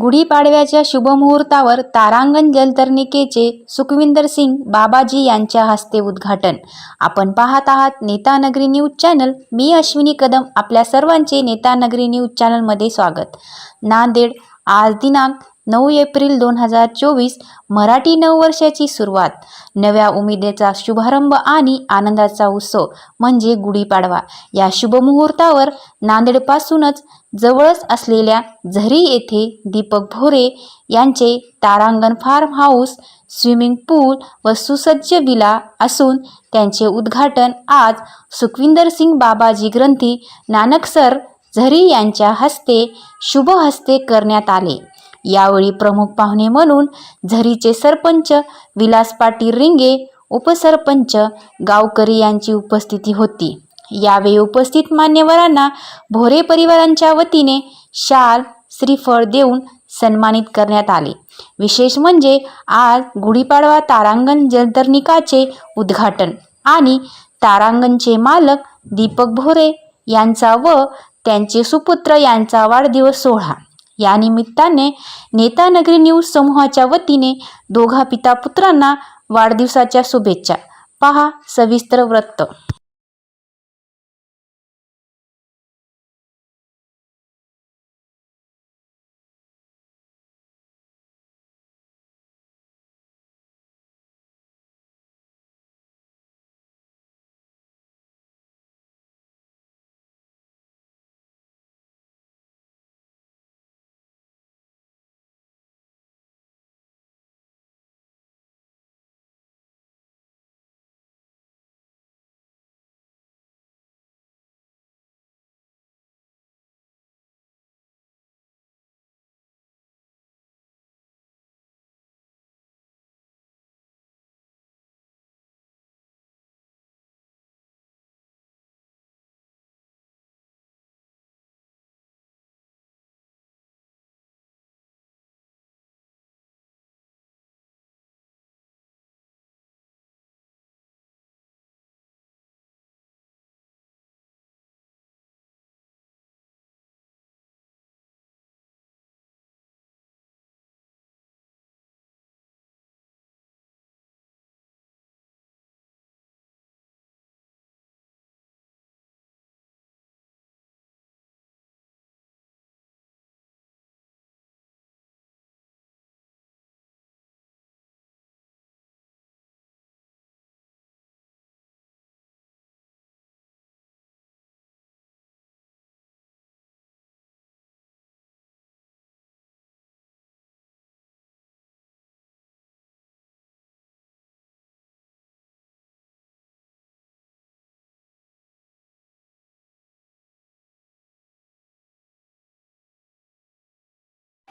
गुढीपाडव्याच्या शुभमुहूर्तावर तारांगण जलतरणिकेचे सुखविंदर सिंग बाबाजी यांच्या हस्ते उद्घाटन. आपण पाहत आहात नेतानगरी न्यूज चॅनल. मी अश्विनी कदम आपल्या सर्वांचे नेतानगरी न्यूज चॅनलमध्ये स्वागत. नांदेड आज दिनांक नऊ एप्रिल दोन हजार चोवीस मराठी नववर्षाची सुरुवात. नव्या उमेदीचा शुभारंभ आणि आनंदाचा उत्सव म्हणजे गुढीपाडवा. या शुभमुहूर्तावर नांदेडपासूनच जवळच असलेल्या झरी येथे दीपक भोरे यांचे Tarangan farm house swimming pool व सुसज्ज विला असून त्यांचे उद्घाटन आज सुखविंदर सिंग बाबाजी ग्रंथी नानकसर झरी यांच्या हस्ते शुभ हस्ते करण्यात आले. यावेळी प्रमुख पाहुणे म्हणून झरीचे सरपंच विलास पाटील रिंगे उपसरपंच गावकरी यांची उपस्थिती होती. यावेळी उपस्थित मान्यवरांना भोरे परिवारांच्या वतीने शाल श्रीफळ देऊन सन्मानित करण्यात आले. विशेष म्हणजे आज गुढीपाडवा तारांगण जलतरणिकाचे उद्घाटन आणि तारांगणचे मालक दीपक भोरे यांचा व त्यांचे सुपुत्र यांचा वाढदिवस सोहळा. या निमित्ताने नेतानगरी न्यूज समूहाच्या वतीने दोघा पिता पुत्रांना वाढदिवसाच्या शुभेच्छा. पहा सविस्तर वृत्त.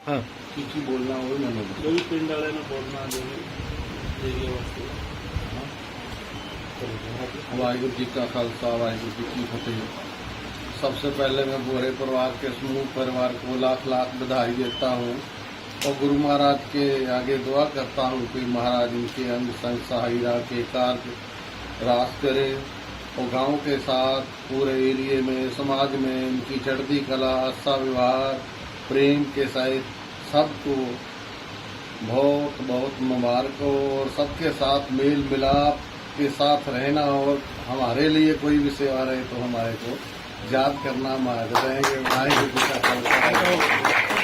हाँ। वाहगुरु जी का खालसा वाहगुरु जी की फतेह। सबसे पहले मैं बोरे परिवार के समूह परिवार को लाख लाख बधाई देता हूँ और गुरु महाराज के आगे दुआ करता हूँ कि महाराज इनके अंग संग सहायरा के कार्य रास करे और गाँव के साथ पूरे एरिए में समाज में इनकी चढ़ती कला अच्छा व्यवहार प्रेम के सहित सबको बहुत बहुत मुबारक हो और सबके साथ मेल मिलाप के साथ रहना और हमारे लिए कोई भी सेवा रहे तो हमारे को याद करना मारे रहेंगे। वाहे गुरु का